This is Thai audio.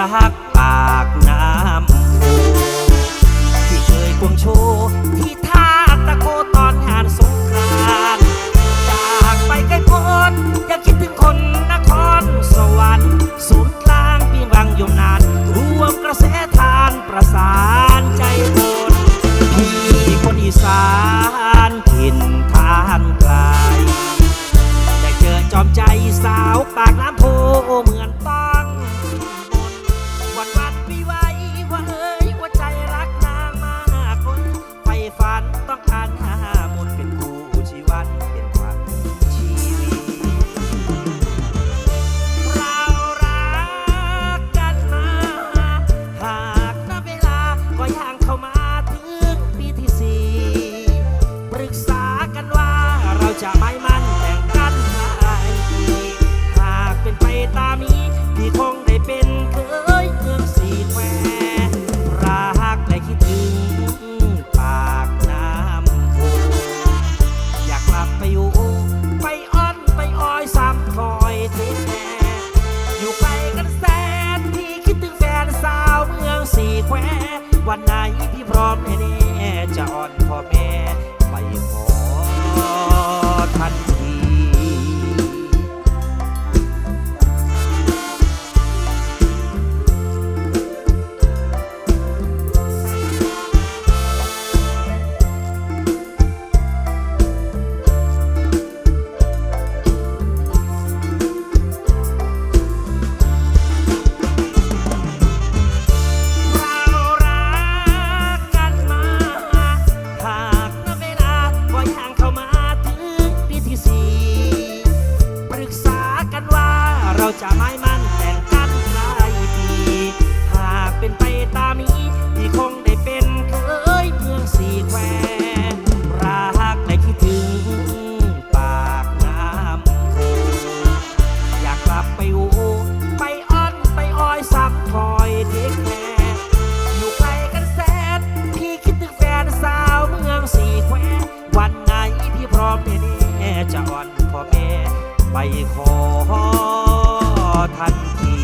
รักปากน้ำที่เคยควงโชว์ที่ท่าตะโกตอนงานสงกรานต์จากไปไกลโพ้นอย่าคิดถึงคนนครสวรรค์ศูนย์กลางเพียงรังยมนานรวมกระแสทานประสานใจคนที่คนอีสานถิ่นทานไกลได้เจอจอมใจสาวปากน้ำโพเหมือนต้อ จะไม่มั่นแต่งกันหาหากเป็นไปตามนี้พี่คงได้เป็นเคยเมืองสีแควรักและคิดถึงปากน้ำโพอยากกลับไปอยู่ ไปอ้อนไปอ้อยซ้ำคอยเทแน่อยู่ไกลกันแสนที่คิดถึงแฟนสาวเมืองสี่แคววันไหนพี่พร้อมแน่ จะไม่มั่นแต่งกันปลายปีหากเป็นไปตามนี้พี่คงได้เป็นเคยเมืองสี่แควรักและคิดถึงปากน้ำโพอยากกลับไปอูไปอ้อนไปอ้อยซับคอยเทคแคร์อยู่ไกลกันแสนพี่คิดถึงแฟนสาวเมืองสี่แคววันไหนพี่พร้อมแน่จะอ่อนพ่อแม่ไปขอ ทันที